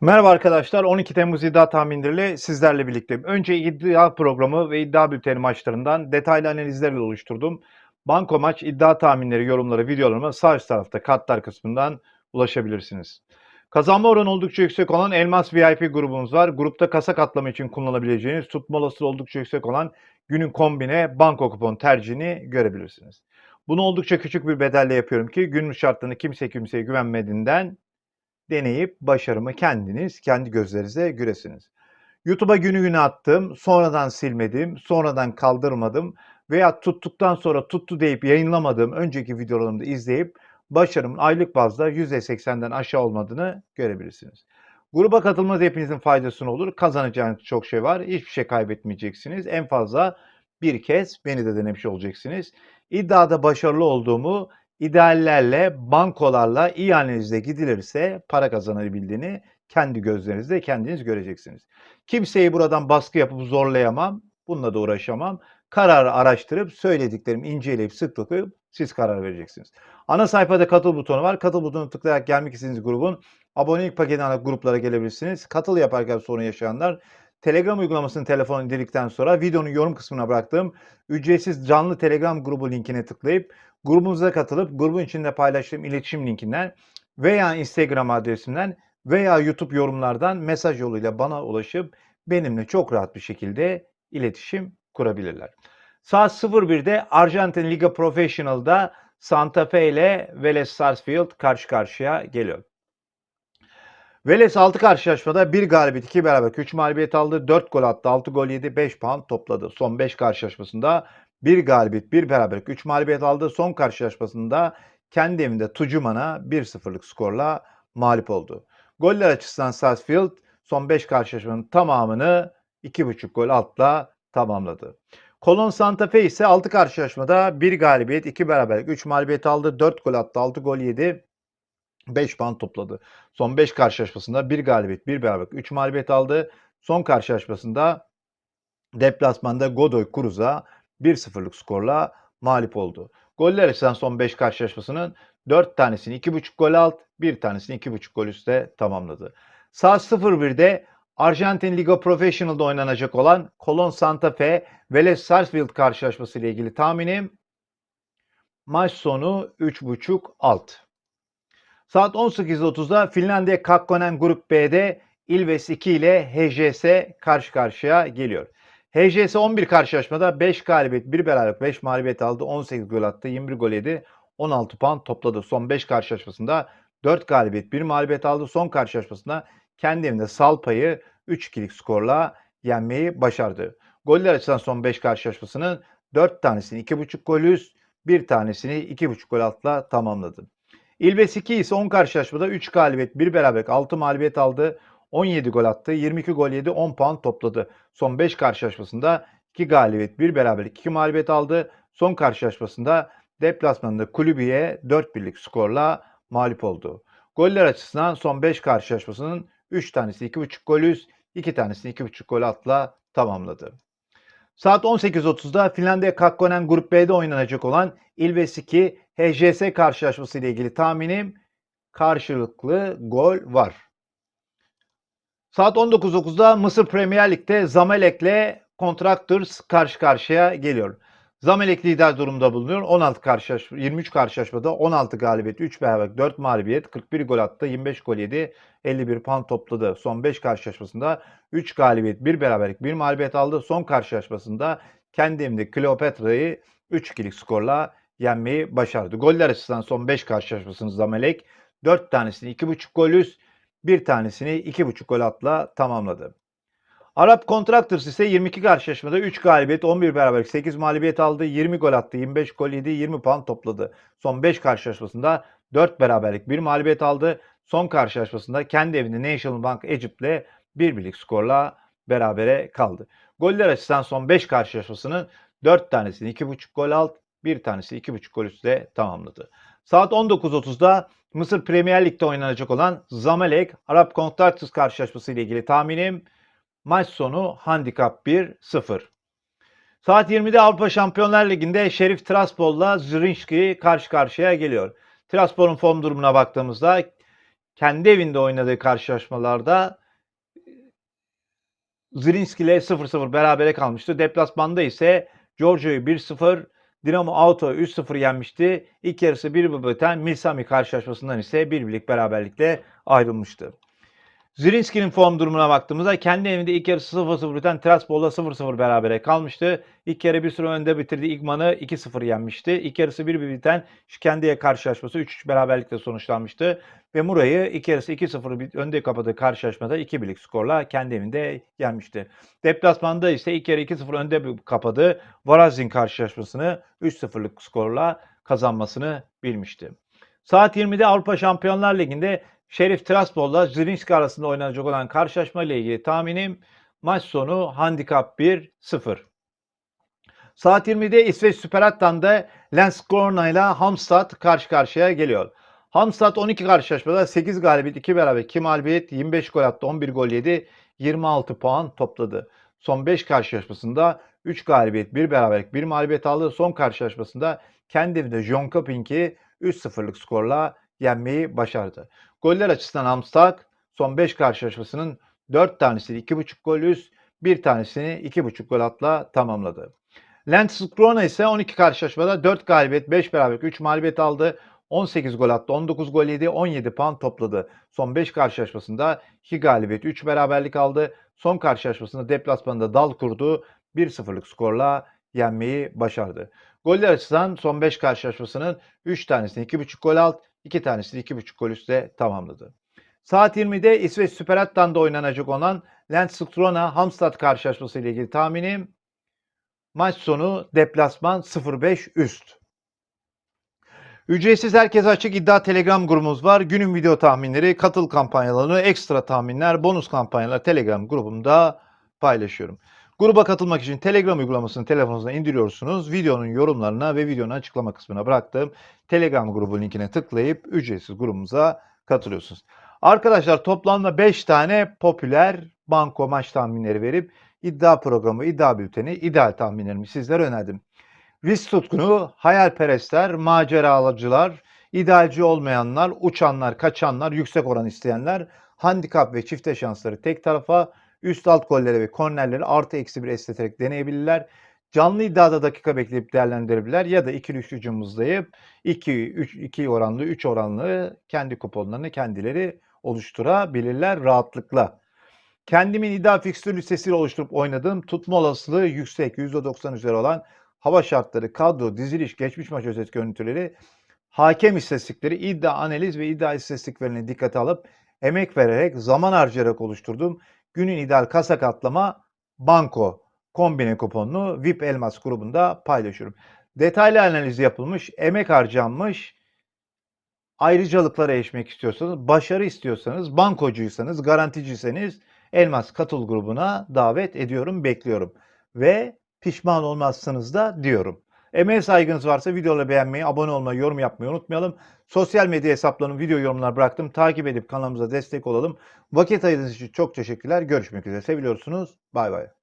Merhaba arkadaşlar. 12 Temmuz iddia tahminleriyle sizlerle birlikteyim. Önce iddia programı ve iddia bülteni maçlarından detaylı analizlerle oluşturdum. Banko maç iddia tahminleri, yorumları, videolarıma sağ üst tarafta kartlar kısmından ulaşabilirsiniz. Kazanma oranı oldukça yüksek olan Elmas VIP grubumuz var. Grupta kasa katlama için kullanabileceğiniz tutma olasılığı oldukça yüksek olan günün kombine banko kupon tercihini görebilirsiniz. Bunu oldukça küçük bir bedelle yapıyorum ki günümüz şartlarında kimse kimseye güvenmediğinden deneyip başarımı kendiniz, kendi gözlerinize göresiniz. YouTube'a günü güne attım, sonradan silmedim, sonradan kaldırmadım veya tuttuktan sonra tuttu deyip yayınlamadığım önceki videolarımı da izleyip başarımın aylık bazda %80'den aşağı olmadığını görebilirsiniz. Gruba katılmanız hepinizin faydasına olur. Kazanacağınız çok şey var. Hiçbir şey kaybetmeyeceksiniz. En fazla bir kez beni de denemiş olacaksınız. İddiada başarılı olduğumu ideallerle, bankolarla iyi analizle gidilirse para kazanabildiğini kendi gözlerinizle kendiniz göreceksiniz. Kimseyi buradan baskı yapıp zorlayamam. Bununla da uğraşamam. Kararı araştırıp söylediklerimi inceleyip sıklıklayıp siz karar vereceksiniz. Ana sayfada katıl butonu var. Katıl butonuna tıklayarak gelmek istediğiniz grubun abonelik paketini alıp gruplara gelebilirsiniz. Katıl yaparken sorun yaşayanlar Telegram uygulamasını telefona indirdikten sonra videonun yorum kısmına bıraktığım ücretsiz canlı Telegram grubu linkine tıklayıp grubumuza katılıp grubun içinde paylaştığım iletişim linkinden veya Instagram adresimden veya YouTube yorumlardan mesaj yoluyla bana ulaşıp benimle çok rahat bir şekilde iletişim kurabilirler. Saat 01'de Arjantin Liga Professional'da Santa Fe ile Vélez Sarsfield karşı karşıya geliyor. Vélez 6 karşılaşmada 1 galibiyet, 2 beraber 3 mağlubiyet aldı. 4 gol attı, 6 gol yedi, 5 puan topladı. Son 5 karşılaşmasında 1 galibiyet, 1 beraber 3 mağlubiyet aldı. Son karşılaşmasında kendi evinde Tucuman'a 1-0'lık skorla mağlup oldu. Goller açısından Sarsfield son 5 karşılaşmanın tamamını 2,5 gol altla tamamladı. Kolon Santa Fe ise 6 karşılaşmada 1 galibiyet, 2 beraberlik, 3 mağlubiyet aldı. 4 gol attı, 6 gol yedi. 5 puan topladı. Son 5 karşılaşmasında 1 galibiyet, 1 beraberlik, 3 mağlubiyet aldı. Son karşılaşmasında deplasmanda Godoy Cruz'a 1-0'lık skorla mağlup oldu. Goller açısından son 5 karşılaşmasının 4 tanesini 2.5 gol alt, 1 tanesini 2.5 gol üstte tamamladı. Saat 01'de Arjantin Liga Professional'da oynanacak olan Colon Santa Fe Vélez Sarsfield karşılaşması ile ilgili tahminim maç sonu 3.5 alt. Saat 18.30'da Finlandiya Kakkonen Grup B'de Ilves 2 ile HJS karşı karşıya geliyor. HJS 11 karşılaşmada 5 galibiyet, 1 beraberlik, 5 mağlubiyet aldı. 18 gol attı, 21 gol yedi. 16 puan topladı. Son 5 karşılaşmasında 4 galibiyet, 1 mağlubiyet aldı. Son karşılaşmasında kendi evinde Salpa'yı 3-2'lik skorla yenmeyi başardı. Goller açısından son 5 karşılaşmasının 4 tanesini 2.5 gol üst, 1 tanesini 2.5 gol altla tamamladı. İlves 2 ise 10 karşılaşmada 3 galibiyet, 1 beraberlik, 6 mağlubiyet aldı. 17 gol attı, 22 gol yedi, 10 puan topladı. Son 5 karşılaşmasında 2 galibiyet, 1 beraberlik, 2 mağlubiyet aldı. Son karşılaşmasında deplasmanda kulübüye 4 birlik skorla mağlup oldu. Goller açısından son 5 karşılaşmasının 3 tanesi 2.5 gol üst, 2 tanesini 2.5 gol atla tamamladı. Saat 18.30'da Finlandiya Kakkonen Grup B'de oynanacak olan Ilves 2 HJS karşılaşması ile ilgili tahminim karşılıklı gol var. Saat 19.09'da Mısır Premier Lig'de Zamalek'le Contractors karşı karşıya geliyor. Zamalek lider durumda bulunuyor. 16 karşılaşma, 23 karşılaşmada 16 galibiyet, 3 beraberlik, 4 mağlubiyet, 41 gol attı, 25 gol yedi, 51 puan topladı. Son 5 karşılaşmasında 3 galibiyet, 1 beraberlik, 1 mağlubiyet aldı. Son karşılaşmasında kendi evinde Kleopatra'yı 3-2'lik skorla yenmeyi başardı. Goller açısından son 5 karşılaşmasını Zamalek 4 tanesini 2.5 gol üst, bir tanesini 2.5 gol atla tamamladı. Arap Contractors ise 22 karşılaşmada 3 galibiyet, 11 beraberlik, 8 mağlubiyet aldı, 20 gol attı, 25 gol yedi, 20 puan topladı. Son 5 karşılaşmasında 4 beraberlik, 1 mağlubiyet aldı. Son karşılaşmasında kendi evinde National Bank Egypt'le 1 birlik skorla berabere kaldı. Goller açısından son 5 karşılaşmasının 4 tanesini 2.5 gol alt, 1 tanesi 2.5 gol üstte tamamladı. Saat 19.30'da Mısır Premier Lig'de oynanacak olan Zamalek Arap Contractors karşılaşması ile ilgili tahminim maç sonu handikap 1-0. Saat 20'de Avrupa Şampiyonlar Ligi'nde Şerif Tiraspol'la Zrinski karşı karşıya geliyor. Tiraspol'un form durumuna baktığımızda kendi evinde oynadığı karşılaşmalarda Zrinski ile 0-0 berabere kalmıştı. Deplasmanda ise Giorgio'yu 1-0, Dinamo Auto'yu 3-0 yenmişti. İlk yarısı 1-1 biten Milsami karşılaşmasından ise bir birlik beraberlikle ayrılmıştı. Zrinski'nin form durumuna baktığımızda kendi evinde ilk yarısı 0-0 biten Tiraspol'da 0-0 berabere kalmıştı. İlk yarı bir süre önde bitirdiği İgman'ı 2-0 yenmişti. İlk yarısı 1-1 biten Şikendiye karşılaşması 3-3 beraberlikle sonuçlanmıştı. Ve Muray'ı ilk yarısı 2-0 bit- önde kapadığı karşılaşmada 2-1'lik skorla kendi evinde yenmişti. Deplasmanda ise ilk yarı 2-0 önde kapadığı Varazin karşılaşmasını 3-0'lık skorla kazanmasını bilmişti. Saat 20'de Avrupa Şampiyonlar Ligi'nde Şerif Tiraspol'la Zrinski arasında oynanacak olan karşılaşma ile ilgili tahminim maç sonu handikap 1-0. Saat 20'de İsveç Superettan'da Landskrona ile Halmstad karşı karşıya geliyor. Halmstad 12 karşılaşmada 8 galibiyet, 2 beraber, 2 mağlubiyet, 25 gol attı, 11 gol yedi, 26 puan topladı. Son 5 karşılaşmasında 3 galibiyet, 1 beraberlik, 1 mağlubiyet aldı. Son karşılaşmasında kendi evinde Jönköping'i 3-0'lık skorla yenmeyi başardı. Goller açısından Hamstad son 5 karşılaşmasının 4 tanesini 2.5 gol üst, bir tanesini 2.5 gol atla tamamladı. Landskrona ise 12 karşılaşmada 4 galibiyet, 5 beraberlik, 3 mağlubiyet aldı. 18 gol attı, 19 gol yedi, 17 puan topladı. Son 5 karşılaşmasında 2 galibiyet, 3 beraberlik aldı. Son karşılaşmasında deplasmanda dal kurdu. 1-0'lık skorla yenmeyi başardı. Goller açısından son 5 karşılaşmasının 3 tanesini 2.5 gol alt, 2 tanesini 2.5 gol üstte tamamladı. Saat 20'de İsveç Superettan'da oynanacak olan Landskrona Halmstad karşılaşması ile ilgili tahminim maç sonu deplasman 0-5 üst. Ücretsiz herkese açık iddia Telegram grubumuz var. Günün video tahminleri, katıl kampanyalarını, ekstra tahminler, bonus kampanyalar Telegram grubumda paylaşıyorum. Gruba katılmak için Telegram uygulamasını telefonunuza indiriyorsunuz. Videonun yorumlarına ve videonun açıklama kısmına bıraktığım Telegram grubu linkine tıklayıp ücretsiz grubumuza katılıyorsunuz. Arkadaşlar toplamda 5 tane popüler banko maç tahminleri verip iddia programı, iddia bülteni, ideal tahminlerimi sizlere önerdim. Risk tutkunu, hayalperestler, maceralıcılar, idealci olmayanlar, uçanlar, kaçanlar, yüksek oran isteyenler, handikap ve çifte şansları tek tarafa, üst alt golleri ve kornerleri artı eksi bir esneterek deneyebilirler. Canlı iddiada dakika bekleyip değerlendirebilirler ya da ikili üçlücü muzlayıp 2 3 2 oranlı 3 oranlı kendi kuponlarını kendileri oluşturabilirler rahatlıkla. Kendimin iddia fikstür listesiyle oluşturup oynadığım tutma olasılığı yüksek %90 üzeri olan hava şartları, kadro, diziliş, geçmiş maç özet görüntüleri, hakem istatistikleri, iddia analiz ve iddia istatistiklerini dikkate alıp emek vererek, zaman harcayarak oluşturduğum günün ideal kasa katlama banko kombine kuponunu VIP Elmas grubunda paylaşıyorum. Detaylı analiz yapılmış, emek harcanmış, ayrıcalıklara erişmek istiyorsanız, başarı istiyorsanız, bankocuysanız, garanticiyseniz Elmas Katıl grubuna davet ediyorum, bekliyorum. Ve pişman olmazsınız da diyorum. Emeğe saygınız varsa videoları beğenmeyi, abone olmayı, yorum yapmayı unutmayalım. Sosyal medya hesaplarının video yorumlar bıraktım. Takip edip kanalımıza destek olalım. Vakit ayırdığınız için çok teşekkürler. Görüşmek üzere. Seviyorsunuz. Bay bay.